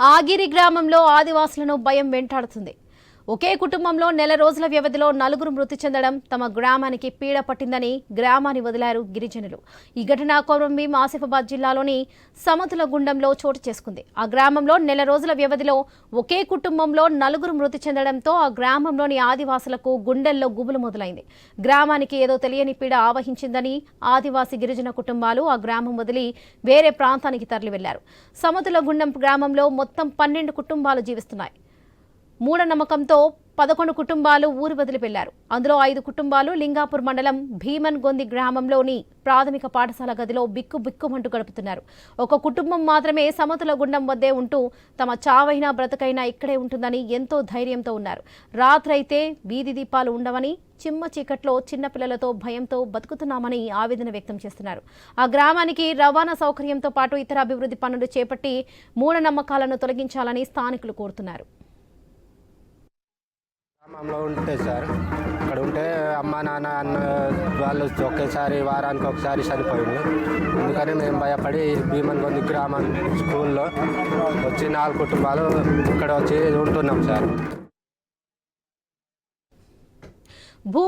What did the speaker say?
ఆగిరి గ్రామంలో ఆదివాసులను భయం వెంటాడుతుంది. ఒకే కుటుంబంలో నెల రోజుల వ్యవధిలో నలుగురు మృతి చెందడం తమ గ్రామానికి పీడ పట్టిందని గ్రామాన్ని వదిలారు గిరిజనులు. ఈ ఘటన కొరంభీం ఆసిఫాబాద్ జిల్లాలోని సమతుల గుండంలో చోటు చేసుకుంది. ఆ గ్రామంలో నెల రోజుల వ్యవధిలో ఒకే కుటుంబంలో నలుగురు మృతి చెందడంతో ఆ గ్రామంలోని ఆదివాసులకు గుండెల్లో గుబులు మొదలైంది. గ్రామానికి ఏదో తెలియని పీడ ఆవహించిందని ఆదివాసి గిరిజన కుటుంబాలు ఆ గ్రామం వదిలి వేరే ప్రాంతానికి తరలి వెళ్ళారు సమతుల గుండం గ్రామంలో మొత్తం పన్నెండు కుటుంబాలు జీవిస్తున్నాయి. మూఢనమ్మకంతో పదకొండు కుటుంబాలు ఊరు వదిలిపెళ్ళారు. అందులో ఐదు కుటుంబాలు లింగాపూర్ మండలం భీమన్ గొంది గ్రామంలోని ప్రాథమిక పాఠశాల గదిలో బిక్కు బిక్కుమంటూ గడుపుతున్నారు. ఒక కుటుంబం మాత్రమే సమతుల గుండం వద్దే ఉంటూ తమ చావైనా బ్రతకైనా ఇక్కడే ఉంటుందని ఎంతో ధైర్యంతో ఉన్నారు. రాత్రైతే వీధి దీపాలు ఉండవని చిమ్మ చీకట్లో చిన్నపిల్లలతో భయంతో బతుకుతున్నామని ఆవేదన వ్యక్తం చేస్తున్నారు. ఆ గ్రామానికి రవాణా సౌకర్యంతో పాటు ఇతర అభివృద్ధి పనులు చేపట్టి మూఢనమ్మకాలను తొలగించాలని స్థానికులు కోరుతున్నారు. గ్రామంలో ఉంటే సార్. అక్కడ ఉంటే అమ్మ నాన్న అన్న వాళ్ళు ఒకేసారి వారానికి ఒకసారి చనిపోయింది అందుకని మేము భయపడి భీమన్గొంది గ్రామం స్కూల్లో వచ్చి నాలుగు కుటుంబాలు ఇక్కడ వచ్చి ఉంటున్నాం సార్. భూ